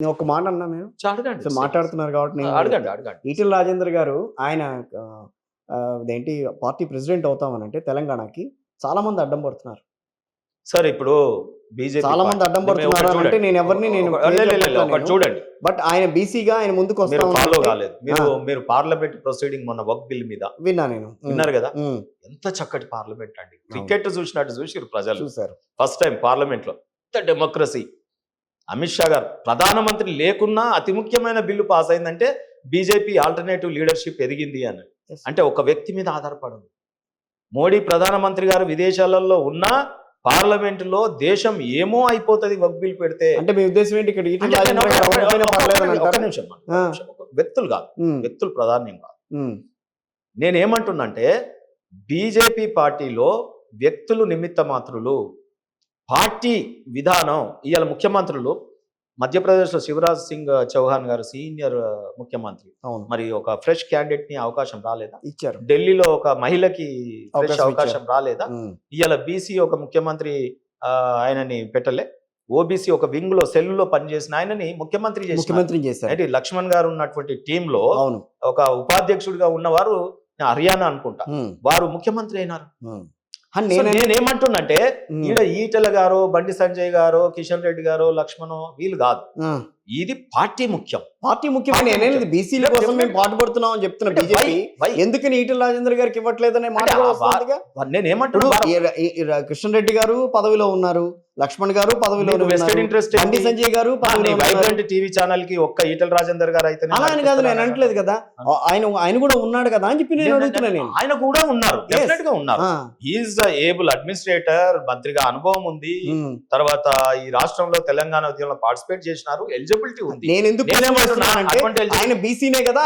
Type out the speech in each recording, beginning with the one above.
నేను ఒక మాట అన్నా మీరు? అడగండి. మాట్లాడుతున్నారు కాబట్టి నేను అడగండి అడగండి. ఈటెల రాజేందర్ గారు ఆయన అదేంటి పార్టీ ప్రెసిడెంట్ అవుతామనంటే తెలంగాణకి చాలా మంది అడ్డం పడుతున్నారు. సార్ ఇప్పుడు బీజేపీ చాలా మంది అడ్డం పడుతున్నారు అంటే నేను ఎవరిని నేను చూడండి. బట్ ఆయన బీసీగా ఆయన ముందుకు మీరు వస్తా ఫాలో కాలేదు. మీరు మీరు పార్లమెంట్ ప్రొసీడింగ్ మొన్న వర్క్ బిల్ మీద విన్నా నేను. విన్నారు కదా? ఎంత చక్కటి పార్లమెంట్ అండి. క్రికెట్ చూసినట్టు చూసిరు ప్రజలు. చూశారు. ఫస్ట్ టైం పార్లమెంట్లో ఎంత డెమోక్రసీ అమిత్ షా గారు ప్రధానమంత్రి లేకున్నా అతి ముఖ్యమైన బిల్లు పాస్ అయిందంటే బీజేపీ ఆల్టర్నేటివ్ లీడర్షిప్ ఎదిగింది అని. అంటే ఒక వ్యక్తి మీద ఆధారపడదు. మోడీ ప్రధానమంత్రి గారు విదేశాలలో ఉన్నా పార్లమెంటులో దేశం ఏమో అయిపోతుంది వర్క్ బిల్ పెడితే. అంటే మీ ఉద్దేశం ఏంటి ఇక్కడ? నిమిషం వ్యక్తులు కాదు. వ్యక్తులు ప్రాధాన్యం కాదు. నేనేమంటున్నంటే బీజేపీ పార్టీలో వ్యక్తులు నిమిత్త మాత్రులు పార్టీ విధానం ఇవాళ ముఖ్యమంత్రులు మధ్యప్రదేశ్లో శివరాజ్ సింగ్ చౌహాన్ గారు సీనియర్ ముఖ్యమంత్రి. అవును. మరి ఒక ఫ్రెష్ క్యాండిడేట్ని అవకాశం రాలేదా? ఇచ్చారు. ఢిల్లీలో ఒక మహిళకి ఫ్రెష్ అవకాశం రాలేదా? ఇవాళ బీసీ ఒక ముఖ్యమంత్రి ఆయనని పెట్టలే. ఓబీసీ ఒక వింగ్లో సెల్లో పనిచేసిన ఆయనని ముఖ్యమంత్రి చేసిన ముఖ్యమంత్రిని చేశారు. అంటే లక్ష్మణ్ గారు ఉన్నటువంటి టీమ్లో అవును. ఒక ఉపాధ్యక్షుడిగా ఉన్నవారు హర్యానా అనుకుంటా. వారు ముఖ్యమంత్రి అయినారు. నేనేమంటున్నంటే ఈడ ఈటెల గారు బండి సంజయ్ గారు కిషన్ రెడ్డి గారు లక్ష్మణ్ వీళ్ళు కాదు. ఇది పార్టీ ముఖ్యం పార్టీ నేనేది ముఖ్యం. బీసీల కోసం మేము. పాటుపడుతున్నాం అని చెప్తున్న బీజేపీ? ఎందుకని ఈటెల రాజేందర్ గారికి ఇవ్వట్లేదనే మాట నేనేమంటున్నా ఈ కృష్ణ రెడ్డి గారు పదవిలో ఉన్నారు లక్ష్మణ్ గారు పదవిలో వెస్టెడ్ ఇంట్రెస్ట్ బండి సంజయ్ గారు. వైబ్రెంట్ టీవీ ఛానల్కి ఒక్క ఈటల రాజేందర్ గారు అయితే అలా అని కాదు నేను అనట్లేదు కదా ఆయన ఆయన కూడా ఉన్నాడు కదా అని చెప్పి నేను అడుగుతున్నా నేను ఆయన కూడా ఉన్నారు. డెఫినెట్గా ఉన్నారు ఈజ్ ఏబుల్ అడ్మినిస్ట్రేటర్ మంత్రిగా అనుభవం ఉంది ఉమ్. తర్వాత ఈ రాష్ట్రంలో తెలంగాణ ఉద్యమంలో పార్టిసిపేట్ చేసినారు ఎలిజిబిలిటీ ఉంది. నేను ఎందుకు ఆయన బీసీనే కదా?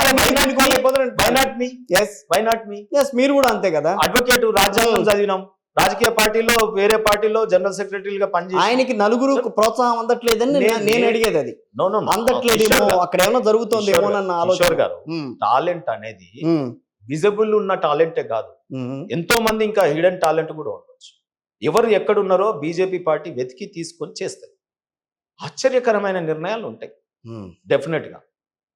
Why not me yes why not me yes మీరు కూడా అంతే కదా. అడ్వకేట్ రాజ్యాంగం Hmm. చదివినాం. రాజకీయ పార్టీలో వేరే పార్టీలో జనరల్ సెక్రటరీలుగా పనిచేసి ఆయనకి నలుగురు ప్రోత్సాహం అందట్లేదని నేను- అడిగేది అది. గారు, అక్కడ ఏమో జరుగుతోంది ఆలోచన. గారు. టాలెంట్ అనేది ఉమ్, విజిబుల్ ఉన్న టాలెంటే కాదు. ఎంతో మంది ఇంకా హిడెన్ టాలెంట్ కూడా ఉండొచ్చు. ఎవరు ఎక్కడున్నారో బీజేపీ పార్టీ వెతికి తీసుకొని చేస్తారు. ఆశ్చర్యకరమైన నిర్ణయాలు ఉంటాయి. ఉమ్. డెఫినెట్గా.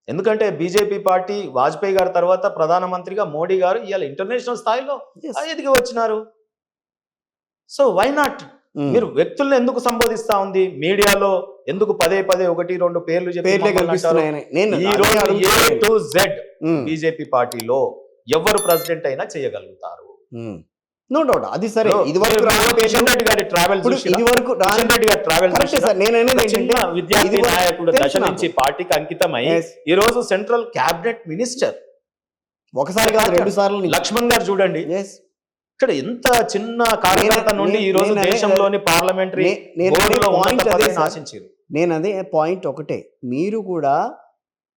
ఎందుకంటే బీజేపీ పార్టీ వాజ్పేయి గారి తర్వాత ప్రధానమంత్రిగా మోడీ గారు ఇవాళ ఇంటర్నేషనల్ స్థాయిలో. ఎదిగి వచ్చినారు. So why not. మీరు వ్యక్తులను ఎందుకు సంబోధిస్తా ఉంది? మీడియాలో ఎందుకు పదే పదే ఒకటి రెండు పేర్లు చెప్పి బీజేపీ పార్టీలో ఎవరు ప్రెసిడెంట్ అయినా చేయగలుగుతారు. నో డౌట్ అది సరే. ఇది వరకు ట్రావెల్ ఇది వరకు ట్రావెల్ విద్యార్థి నాయకుడు దశ. నుంచి పార్టీకి అంకితమై. ఈ రోజు సెంట్రల్ క్యాబినెట్ మినిస్టర్. ఒకసారి కాదు రెండు సార్లు లక్ష్మణ్ గారు చూడండి. ఇక్కడ ఎంత చిన్న కార్యకర్త నుండి ఈ రోజు దేశంలోని పార్లమెంటరీ నేను అదే పాయింట్ ఒకటే. మీరు కూడా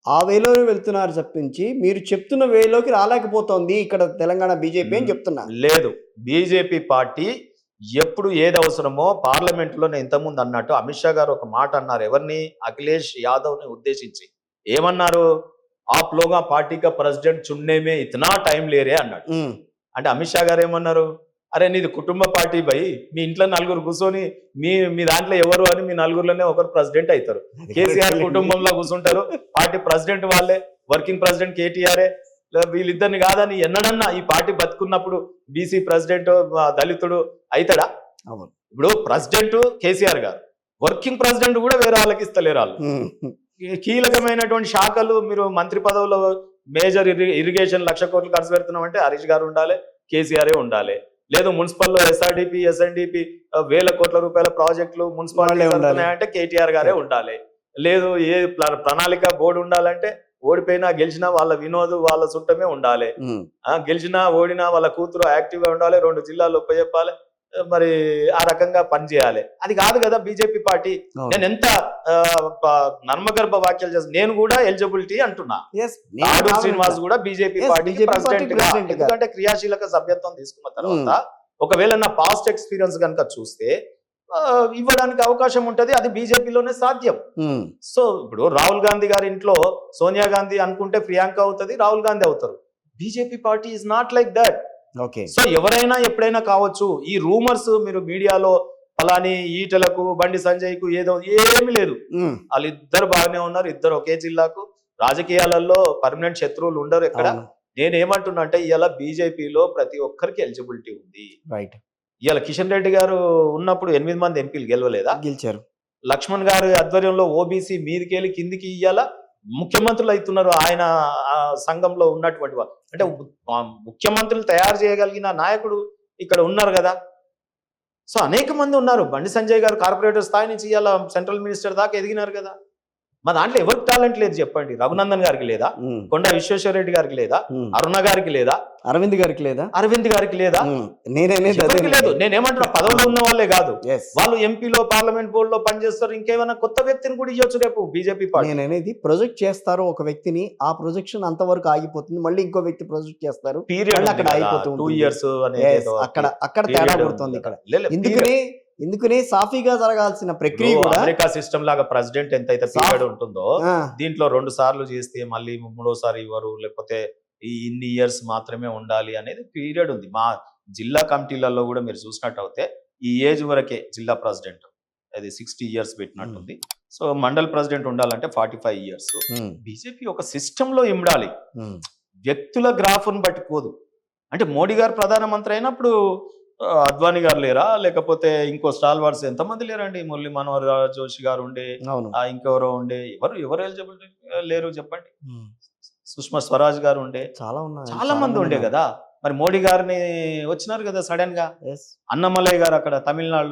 ఆ వేలో వెళ్తున్నారు తప్పించి మీరు చెప్తున్న వేలోకి రాలేకపోతోంది ఇక్కడ తెలంగాణ బీజేపీ అని చెప్తున్నా. లేదు. బీజేపీ పార్టీ ఎప్పుడు ఏది అవసరమో పార్లమెంట్లో నేను ఇంతకుముందు అన్నట్టు అమిత్ షా గారు ఒక మాట అన్నారు. ఎవరిని? అఖిలేష్ యాదవ్ని ఉద్దేశించి. ఏమన్నారు? ఆప్ లోగా పార్టీ కా ప్రెసిడెంట్ చున్నేమే ఇతనా టైం లేరే అన్నాడు. అంటే అమిత్ షా గారు ఏమన్నారు? అరే నీది కుటుంబ పార్టీ భయ్ మీ ఇంట్లో నలుగురు కూర్చొని మీ మీ దాంట్లో ఎవరు అని మీ నలుగురులోనే ఒకరు ప్రెసిడెంట్ అవుతారు. కేసీఆర్ కుటుంబంలో కూర్చుంటారు. పార్టీ ప్రెసిడెంట్ వాళ్ళే వర్కింగ్ ప్రెసిడెంట్ కేటీఆర్. వీళ్ళిద్దరిని కాదని ఎన్నడన్నా ఈ పార్టీ బతుకున్నప్పుడు బీసీ ప్రెసిడెంట్ దళితుడు అవుతాడా అవును. ఇప్పుడు ప్రెసిడెంట్ కేసీఆర్ గారు వర్కింగ్ ప్రెసిడెంట్ కూడా వేరే వాళ్ళకి ఇస్తలేరు వాళ్ళు కీలకమైనటువంటి శాఖలు మీరు మంత్రి పదవుల్లో మేజర్ ఇరిగేషన్ లక్ష కోట్లు ఖర్చు పెడుతున్నాం అంటే హరీష్ గారు ఉండాలి కేసీఆర్ ఉండాలి. లేదు మున్సిపల్లో ఎస్ఆర్డిపి ఎస్ఎన్డిపి వేల కోట్ల రూపాయల ప్రాజెక్టులు మున్సిపాలిటీ. అంటే కేటీఆర్ గారే ఉండాలి. లేదు ఏ ప్ర- ప్రణాళిక బోర్డు ఉండాలంటే ఓడిపోయినా గెలిచినా వాళ్ళ వినోద్ వాళ్ళ చుట్టమే ఉండాలి. ఆ గెలిచినా ఓడినా వాళ్ళ కూతురు యాక్టివ్గా ఉండాలి రెండు జిల్లాలు ఉపయోగపాలి మరి ఆ రకంగా పనిచేయాలి అది కాదు కదా బీజేపీ పార్టీ. నేను ఎంత నర్మగర్భ వ్యాఖ్యలు చేస్తాను నేను కూడా ఎలిజిబిలిటీ అంటున్నా. శ్రీనివాస్ కూడా బీజేపీ ప్రెసిడెంట్ పార్టీ గా. ఎందుకంటే క్రియాశీలక సభ్యత్వం తీసుకున్న తర్వాత ఒకవేళ నా పాస్ట్ ఎక్స్పీరియన్స్ కనుక చూస్తే ఇవ్వడానికి అవకాశం ఉంటది అది బీజేపీలోనే సాధ్యం. ఉమ్, సో ఇప్పుడు రాహుల్ గాంధీ గారి ఇంట్లో సోనియా గాంధీ అనుకుంటే ప్రియాంక అవుతుంది రాహుల్ గాంధీ అవుతారు. BJP party is not like that okay. So ఎవరైనా ఎప్పుడైనా కావచ్చు ఈ రూమర్స్ మీరు మీడియాలో ఫలాని ఈటలకు బండి సంజయ్కు ఏదో ఏమీ లేదు. ఉమ్, వాళ్ళిద్దరు బాగానే ఉన్నారు ఇద్దరు ఒకే జిల్లాకు. రాజకీయాలలో పర్మనెంట్ శత్రువులు ఉండరు ఎక్కడ అవును, నేను ఏమంటున్నా అంటే ఇవాళ బీజేపీలో ప్రతి ఒక్కరికి ఎలిజిబిలిటీ ఉంది. రైట్. ఇవాళ కిషన్ రెడ్డి గారు ఉన్నప్పుడు ఎనిమిది మంది ఎంపీలు గెలవలేదా? గెలిచారు. లక్ష్మణ్ గారి ఆధ్వర్యంలో ఓబీసీ మీదికెళ్ళి కిందికి ఇయ్యాల? ముఖ్యమంత్రులు అవుతున్నారు. ఆయన ఆ సంఘంలో ఉన్నటువంటి వాళ్ళు. అంటే ముఖ్యమంత్రులు తయారు చేయగలిగిన నాయకుడు ఇక్కడ ఉన్నారు కదా. సో అనేక మంది ఉన్నారు. బండి సంజయ్ గారు కార్పొరేటర్ స్థాయి నుంచి ఇవాళ సెంట్రల్ మినిస్టర్ దాకా ఎదిగినారు కదా. మా దాంట్లో ఎవరికి టాలెంట్ లేదు చెప్పండి. రఘునందన్ గారికి లేదా? కొండ విశ్వేశ్వర రెడ్డి గారికి లేదా. అరుణ గారికి లేదా? అరవింద్ గారికి లేదా? అరవింద్ గారికి లేదా? లేదు. నేనేమంటున్నా పదవులు ఉన్న వాళ్ళే కాదు. వాళ్ళు ఎంపీలో పార్లమెంట్ బోర్డు లో పనిచేస్తారు. ఇంకేమైనా కొత్త వ్యక్తిని కూడా ఇవ్వచ్చు రేపు బీజేపీ పార్టీ. నేను అనేది ప్రొజెక్ట్ చేస్తారు ఒక వ్యక్తిని ఆ ప్రొజెక్షన్ అంతవరకు ఆగిపోతుంది. మళ్ళీ ఇంకో వ్యక్తి ప్రొజెక్ట్ చేస్తారు. పీరియడ్ అక్కడ అయిపోతూ టూ. ఇయర్స్ అక్కడ అక్కడ తేడా పడుతుంది ఇక్కడ. ఎందుకనే? ఎందుకనే సాఫీగా జరగాల్సిన ప్రక్రియ కూడా అమెరికా సిస్టమ్ లాగా ప్రెసిడెంట్ ఎంతైతే పీరియడ్ ఉంటుందో దీంట్లో రెండు సార్లు చేస్తే మళ్ళీ మూడోసారి ఇవ్వరు లేకపోతే ఈ ఇన్ని ఇయర్స్ మాత్రమే ఉండాలి అనేది పీరియడ్ ఉంది. మా జిల్లా కమిటీలలో కూడా మీరు చూసినట్టు అయితే ఈ ఏజ్ వరకే జిల్లా ప్రెసిడెంట్ అది సిక్స్టీ ఇయర్స్ పెట్టినట్టుంది. సో మండల్ ప్రెసిడెంట్ ఉండాలంటే ఫార్టీ ఫైవ్ ఇయర్స్ బీజేపీ ఒక సిస్టమ్లో ఇమ్మడాలి ఉమ్, వ్యక్తుల గ్రాఫ్ను బట్టి పోదు. అంటే మోడీ గారు ప్రధానమంత్రి అయినప్పుడు అద్వానీ గారు లేరా? లేకపోతే ఇంకో స్టాల్ వార్స్ ఎంతమంది లేరండి? మురళీ మనోహర్ జోషి గారు ఉండే ఇంకెవరో ఉండే ఎవరు ఎవరు ఎలిజిబిలిటీ లేరు చెప్పండి. సుష్మా స్వరాజ్ గారు ఉండే. చాలా ఉన్నాయి. చాలా మంది ఉండే కదా? మరి మోడీ గారిని వచ్చినారు కదా సడన్గా ఎస్. అన్నమలయ్య గారు అక్కడ తమిళనాడు